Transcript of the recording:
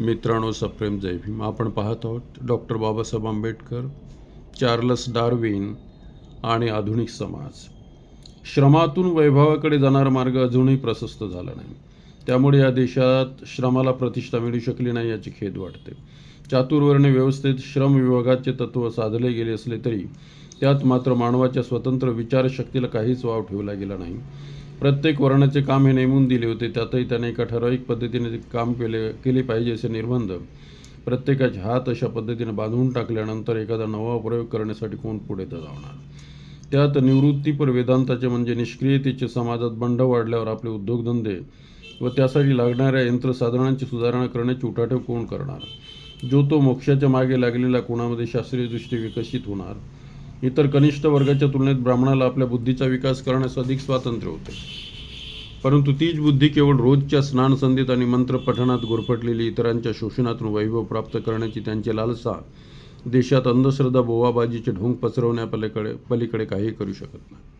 मित्रांनो सप्रेम जय भीम. आपण पाहत आहोत doctor Babasaheb Ambedkar Charles Darwin आणि आधुनिक समाज. श्रमातून वैभवाकडे जाणारा मार्ग अजूनही प्रशस्त झाला नाही. त्यामुळे या देशात श्रमाला प्रतिष्ठा मिळू शकली नाही याची खेद वाटते. चातुर्वर्ण व्यवस्थेत श्रम विभागाचे तत्त्व साधले गेले असले तरी त्यात मात्र मानवाच्या स्वतंत्र विचारशक्तीला काहीच वाव ठेवला गेला नाही. प्रत्येक वर्णाचे काम हे नेमून दिले होते. त्यातही त्याने एका ठराविक पद्धतीने ते काम केले केले पाहिजे असे निर्बंध. प्रत्येकाचे हात अशा पद्धतीने बांधून टाकल्यानंतर एखादा नवा प्रयोग करण्यासाठी कोण पुढे तर जाणार? त्यात निवृत्तीपर वेदांताचे म्हणजे निष्क्रियतेचे समाजात बंड वाढल्यावर आपले उद्योगधंदे व त्यासाठी लागणाऱ्या यंत्रसाधनांची सुधारणा करण्याची उठाठेव कोण करणार? जो तो मोक्षाच्या मागे लागलेला कोणामध्ये शास्त्रीय दृष्टी विकसित होणार? इतर कनिष्ठ वर्गाच्या तुलनेत ब्राह्मणाला आपल्या बुद्धीचा विकास करण्यास अधिक स्वातंत्र्य होते. परंतु तीच बुद्धी केवळ रोजच्या स्नानसंधीत आणि मंत्र पठणात गुरफटलेली इतरांच्या शोषणातून वैभव प्राप्त करण्याची त्यांची लालसा देशात अंधश्रद्धा बोवाबाजीचे ढोंग पसरवण्यापलीकडे पलीकडे काही करू शकत नाही.